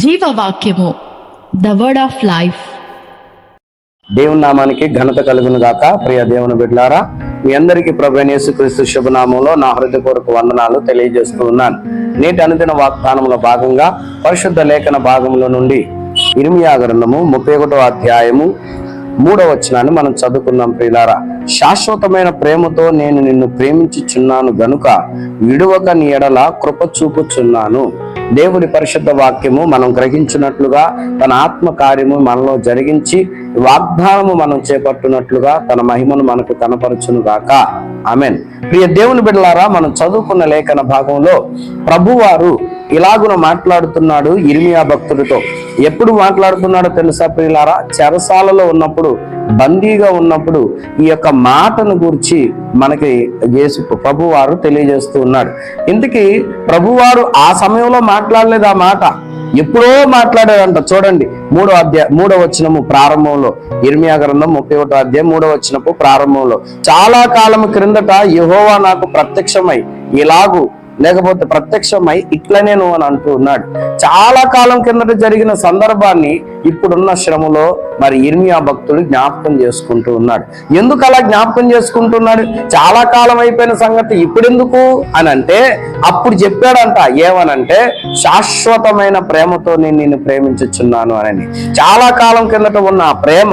జీవవాక్యము the word of life దేవుని నామానికి ఘనత కలుగును గాక. ప్రియ దేవుని బిడ్లారా మీ అందరికీ ప్రభు యేసుక్రీస్తు శుభనామంలో నా హృదయపూర్వక వందనాలు తెలియజేస్తూ ఉన్నాను. నేటి అనుదిన వాగ్దానంలో భాగంగా పరిశుద్ధ లేఖన భాగంలో నుండి ఇరిమియా గ్రంథము ముప్పై ఒకటో అధ్యాయము మూడవ వచనాన్ని మనం చదువుకుందాం ప్రియులారా. శాశ్వతమైన ప్రేమతో నేను నిన్ను ప్రేమించుచున్నాను గనుక విడువక నీ ఎడల కృప చూపుచున్నాను. దేవుడి పరిశుద్ధ వాక్యము మనం గ్రహించినట్లుగా తన ఆత్మ కార్యము మనలో జరిగించి వాగ్దానము మనం చేపట్టునట్లుగా తన మహిమను మనకు కనపరచును గాక ఆమెన్. ప్రియ దేవుని బిడ్డలారా మనం చదువుకున్న లేఖన భాగంలో ప్రభువారు ఇలాగున మాట్లాడుతున్నాడు ఇర్మియా భక్తుడితో. ఎప్పుడు మాట్లాడుతున్నాడో తెలుసా ప్రియులారా? చెరసాలలో ఉన్నప్పుడు బందీగా ఉన్నప్పుడు ఈ యొక్క మాటను గురించి మనకి యేసు ప్రభువారు తెలియజేస్తూ ఉన్నాడు ఇంతకీ ప్రభువారు ఆ సమయంలో మాట్లాడలేదు ఆ మాట. ఎప్పుడో మాట్లాడాడంట. చూడండి మూడో అధ్యాయ మూడో వచనము ప్రారంభంలో. ఇర్మియా గ్రంథం ముప్పై ఒకటో అధ్యాయం మూడో వచనపు ప్రారంభంలో. చాలా కాలం క్రిందట యహోవా నాకు ప్రత్యక్షమై ఇలాగూ లేకపోతే ప్రత్యక్షమై ఇట్లనే నువ్వు అని అంటూ ఉన్నాడు. చాలా కాలం కిందట జరిగిన సందర్భాన్ని ఇప్పుడున్న శ్రమలో మరి ఇర్మియా భక్తుడు జ్ఞాపకం చేసుకుంటూ ఉన్నాడు. ఎందుకు అలా జ్ఞాపకం చేసుకుంటున్నాడు? చాలా కాలం అయిపోయిన సంగతి ఇప్పుడెందుకు అని అంటే అప్పుడు చెప్పాడంట ఏమనంటే శాశ్వతమైన ప్రేమతో నేను నిన్ను ప్రేమించుచున్నాను అని చాలా కాలం కిందట ఉన్న ఆ ప్రేమ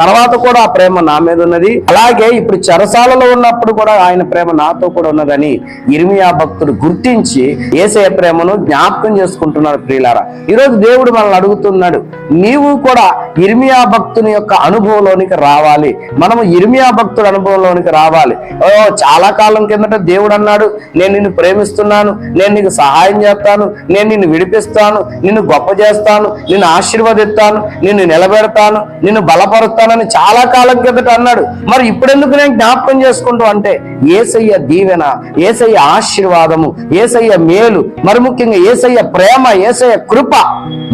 తర్వాత కూడా ఆ ప్రేమ నా మీద ఉన్నది. అలాగే ఇప్పుడు చెరసాలలో ఉన్నప్పుడు కూడా ఆయన ప్రేమ నాతో కూడా ఉన్నదని ఇర్మియా భక్తుడు గుర్తించి ఏసయ ప్రేమను జ్ఞాపకం చేసుకుంటున్నాడు ప్రియులారా. ఈరోజు దేవుడు మనల్ని అడుగుతున్నాడు నీవు కూడా ఇర్మియా భక్తుని యొక్క అనుభవంలోనికి రావాలి. మనము ఇర్మియా భక్తుడు అనుభవంలోనికి రావాలి. ఓ చాలా కాలం కిందట దేవుడు అన్నాడు నేను నిన్ను ప్రేమిస్తున్నాను నేను నీకు సహాయం చేస్తాను నేను నిన్ను విడిపిస్తాను నిన్ను గొప్ప చేస్తాను నిన్ను ఆశీర్వదిస్తాను నిన్ను నిలబెడతాను నిన్ను బలపరుస్తానని చాలా కాలం కిందట అన్నాడు. మరి ఇప్పుడెందుకు నేను జ్ఞాపకం చేసుకుంటూ అంటే ఏసయ్య దీవెన ఏసయ్య ఆశీర్వాదము ఏసయ్య మేలు. మరి ముఖ్యంగా ఏసయ్య ప్రేమ ఏసయ్య కృప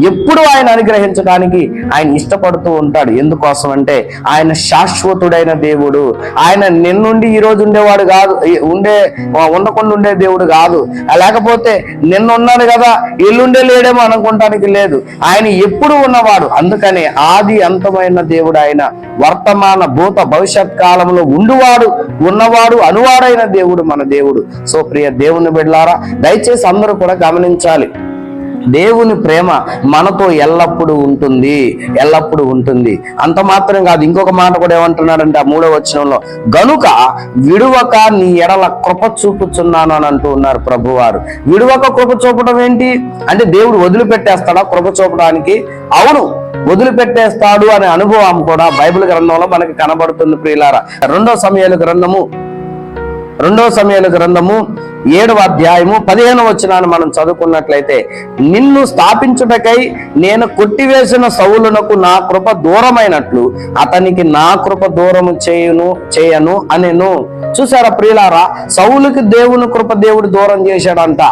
ఎప్పుడు ఆయన అనుగ్రహించడానికి ఆయన ఇష్టపడుతూ ఉంటాడు. ఎందుకోసం అంటే ఆయన శాశ్వతుడైన దేవుడు. ఆయన నిన్నుండి ఈ రోజు ఉండేవాడు కాదు. ఉండే ఉండకుండా ఉండే దేవుడు కాదు. లేకపోతే నిన్న ఉన్నాడు కదా ఎల్లుండే లేడేమో అనుకుంటానికి లేదు. ఆయన ఎప్పుడు ఉన్నవాడు. అందుకనే ఆది అంతమైన దేవుడు ఆయన వర్తమాన భూత భవిష్యత్ కాలంలో ఉండువాడు ఉన్నవాడు అనువాడైన దేవుడు మన దేవుడు. సో ప్రియ దేవుని బిడ్లారా దయచేసి అందరూ కూడా గమనించాలి. దేవుని ప్రేమ మనతో ఎల్లప్పుడూ ఉంటుంది ఎల్లప్పుడూ ఉంటుంది. అంత మాత్రం కాదు ఇంకొక మాట కూడా ఏమంటున్నాడంటే ఆ మూడో వచనంలో గనుక విడువక నీ ఎడల కృప చూపుచున్నాను అని అంటూ ఉన్నారు ప్రభువారు. విడువక కృప చూపడం ఏంటి? అంటే దేవుడు వదిలిపెట్టేస్తాడా కృప చూపడానికి? అవును వదిలిపెట్టేస్తాడు అనే అనుభవం కూడా బైబిల్ గ్రంథంలో మనకి కనబడుతుంది ప్రియులారా. రెండో సమయాల గ్రంథము రెండవ సమయాల గ్రంథము ఏడవ అధ్యాయము పదిహేను వచ్చినాన్ని మనం చదువుకున్నట్లయితే నిన్ను స్థాపించుటకై నేను కొట్టివేసిన సౌలునకు నా కృప దూరమైనట్లు అతనికి నా కృప దూరము చేయును చేయను అనేను. చూసారా ప్రియులారా సౌలుకి దేవుని కృప దేవుడు దూరం చేశాడంట.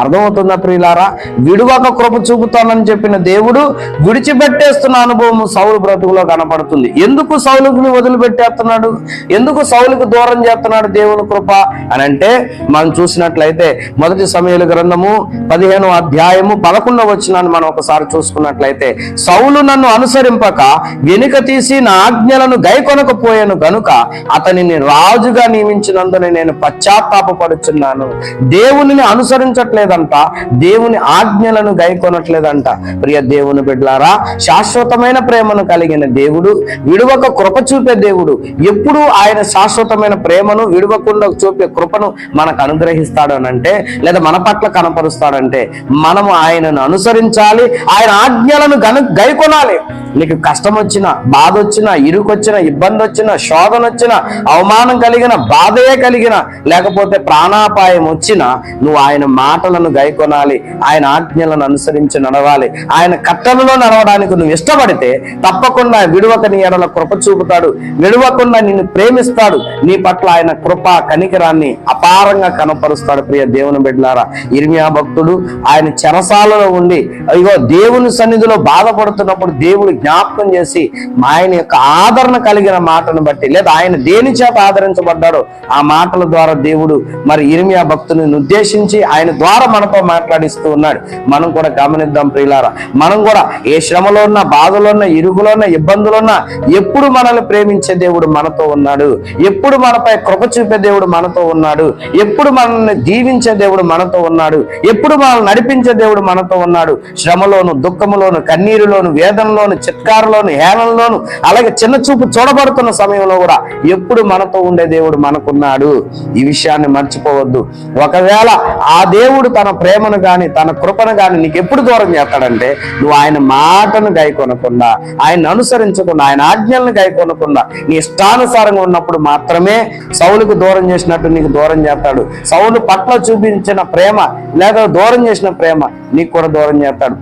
అర్థమవుతుందా ప్రియులారా? విడువక కృప చూపుతానని చెప్పిన దేవుడు విడిచిపెట్టేస్తున్న అనుభవం సౌలు బ్రతుకులో కనపడుతుంది. ఎందుకు సౌలుకి వదిలిపెట్టేస్తున్నాడు? ఎందుకు సౌలుకు దూరం చేస్తున్నాడు దేవుని కృప అని అంటే మనం చూసినట్లయితే మొదటి సమయాల గ్రంథము పదిహేను అధ్యాయము పదకొండవ వచ్చినాన్ని మనం ఒకసారి చూసుకున్నట్లయితే సౌలు నన్ను అనుసరింపక వెనుక తీసి నా ఆజ్ఞలను గైకొనకపోయాను గనుక అతనిని రాజుగా నియమించినందున నేను పశ్చాత్తాపడుచున్నాను దేవునిని అనుసరించట్లేదంట దేవుని ఆజ్ఞలను గైకొనట్లేదంట. ప్రియ దేవుని బిడ్లారా శాశ్వతమైన ప్రేమను కలిగిన దేవుడు విడువక కృప చూపే దేవుడు ఎప్పుడు ఆయన శాశ్వతమైన ప్రేమను విడువకుండా చూపే కృపను మనకు అనుగ్రహిస్తాడు అని అంటే లేదా మన పట్ల కనపరుస్తాడంటే మనము ఆయనను అనుసరించాలి ఆయన ఆజ్ఞలను గను గైకొనాలి. నీకు కష్టం వచ్చినా బాధ వచ్చినా ఇరుకొచ్చిన ఇబ్బంది వచ్చిన శోధన వచ్చిన అవమానం కలిగిన బాధయే కలిగిన లేకపోతే ప్రాణాపాయం వచ్చిన నువ్వు ఆయన మాటలు ప్రవర్తనను గైకొనాలి. ఆయన ఆజ్ఞలను అనుసరించి నడవాలి. ఆయన కట్టలలో నడవడానికి నువ్వు ఇష్టపడితే తప్పకుండా విడువక నీ ఎడల కృప చూపుతాడు. విడువకుండా నిన్ను ప్రేమిస్తాడు. నీ పట్ల ఆయన కృప కనికరాన్ని అపారంగా కనపరుస్తాడు ప్రియ దేవుని బిడ్డలారా. ఇర్మియా భక్తుడు ఆయన చెరసాలలో ఉండి అయ్యో దేవుని సన్నిధిలో బాధపడుతున్నప్పుడు దేవుడు జ్ఞాపకం చేసి ఆయన యొక్క ఆదరణ కలిగిన మాటను బట్టి లేదా ఆయన దేని చేత ఆదరించబడ్డాడో ఆ మాటల ద్వారా దేవుడు మరి ఇర్మియా భక్తుని ఉద్దేశించి ఆయన ద్వారా మనతో మాట్లాడిస్తూ ఉన్నాడు. మనం కూడా గమనిద్దాం ప్రియులారా. మనం కూడా ఏ శ్రమలో ఉన్న బాధలో ఉన్న ఇరుగులో ఉన్న ఇబ్బందులు ఉన్నా ఎప్పుడు మనల్ని ప్రేమించే దేవుడు మనతో ఉన్నాడు. ఎప్పుడు మనపై కృప చూపే దేవుడు మనతో ఉన్నాడు. ఎప్పుడు మనల్ని దీవించే దేవుడు మనతో ఉన్నాడు. ఎప్పుడు మనల్ని నడిపించే దేవుడు మనతో ఉన్నాడు. శ్రమలోను దుఃఖములోను కన్నీరులోను వేదనలోను చిత్కారులోను హేళనలోను అలాగే చిన్న చూపు చూడబడుతున్న సమయంలో కూడా ఎప్పుడు మనతో ఉండే దేవుడు మనకున్నాడు. ఈ విషయాన్ని మర్చిపోవద్దు. ఒకవేళ ఆ దేవుడు తన ప్రేమను గాని తన కృపను గాని నీకు ఎప్పుడు దూరం చేస్తాడంటే నువ్వు ఆయన మాటను గైకొనకుండా ఆయన అనుసరించకుండా ఆయన ఆజ్ఞలను గైకొనకుండా నీ ఇష్టానుసారంగా ఉన్నప్పుడు మాత్రమే సౌలుకు దూరం చేసినట్టు నీకు దూరం చేస్తాడు. సౌలు పట్ల చూపించిన ప్రేమ లేక దూరం చేసిన ప్రేమ నీకు కూడా దూరం చేస్తాడు.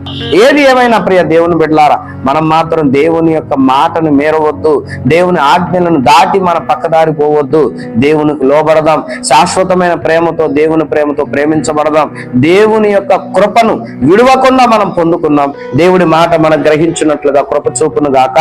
ఏది ఏమైనా ప్రియ దేవుని బిడ్డలారా మనం మాత్రం దేవుని యొక్క మాటను మేరవద్దు దేవుని ఆజ్ఞలను దాటి మన పక్కదారి పోవద్దు. దేవునికి లోబడదాం శాశ్వతమైన ప్రేమతో దేవుని ప్రేమతో ప్రేమించబడదాం. దేవుని యొక్క కృపను విడవకుండా మనం పొందుకున్నాం దేవుడి మాట మనం గ్రహించినట్లుగా కృప చూపును గాక.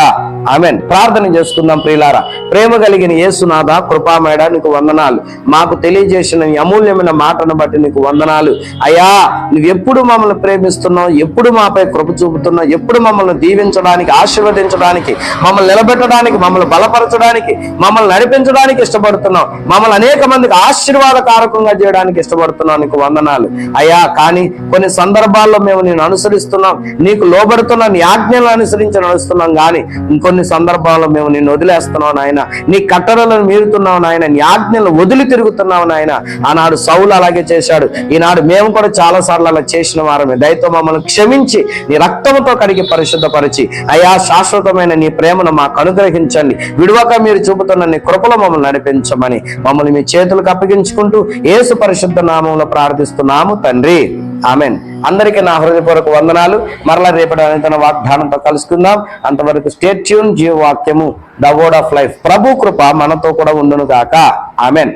ఆమెన్. ప్రార్థన చేసుకుందాం ప్రియులారా. ప్రేమ కలిగిన యేసునాథ కృపామేడ నీకు వందనాలు. మాకు తెలియజేసిన అమూల్యమైన మాటను బట్టి నీకు వందనాలు. అయ్యా నువ్వు ఎప్పుడు మమ్మల్ని ప్రేమిస్తున్నావు? ఎప్పుడు మాపై కృప చూపుతున్నావు? ఎప్పుడు మమ్మల్ని దీవించడానికి ఆశీర్వదించడానికి మమ్మల్ని నిలబెట్టడానికి మమ్మల్ని బలపరచడానికి మమ్మల్ని నడిపించడానికి ఇష్టపడుతున్నావు? మమ్మల్ని అనేక మందికి ఆశీర్వాదకారకంగా చేయడానికి ఇష్టపడుతున్నావు? నీకు వందనాలు. అయ్యా కానీ కొన్ని సందర్భాల్లో మేము నేను అనుసరిస్తున్నాం. నీకు లోబడుతున్న నీ ఆజ్ఞలను అనుసరించి నడుస్తున్నాం కానీ ఇంకొన్ని సందర్భాల్లో మేము నిన్ను వదిలేస్తున్నావు నాయన. నీ కట్టడలను మీరుతున్నావు నాయన. నీ ఆజ్ఞలు వదిలి తిరుగుతున్నావు నాయన. ఆనాడు సౌలు అలాగే చేశాడు. ఈనాడు మేము కూడా చాలా సార్లు అలా చేసిన వారమే. దయతో మమ్మల్ని క్షమించి నీ రక్తముతో కడిగి పరిశుద్ధపరిచి అయా శాశ్వతమైన నీ ప్రేమను మాకు అనుగ్రహించండి. విడువక మీరు చూపుతున్న నీ కృపలో మమ్మల్ని నడిపించమని మమ్మల్ని మీ చేతులకు అప్పగించుకుంటూ ఏసు పరిశుద్ధ నామంలో ప్రార్థిస్తున్నాము. తండ్రి. ఆమెన్. అందరికీ నా హృదయపూర్వక వందనాలు. మరలా రేపటి అనంతరం వాగ్దానంతో కలుసుకుందాం. అంతవరకు స్టేట్యూన్ జీవ వాక్యము ద వర్డ్ ఆఫ్ లైఫ్ ప్రభు కృప మనతో కూడా ఉండును గాక. ఆమెన్.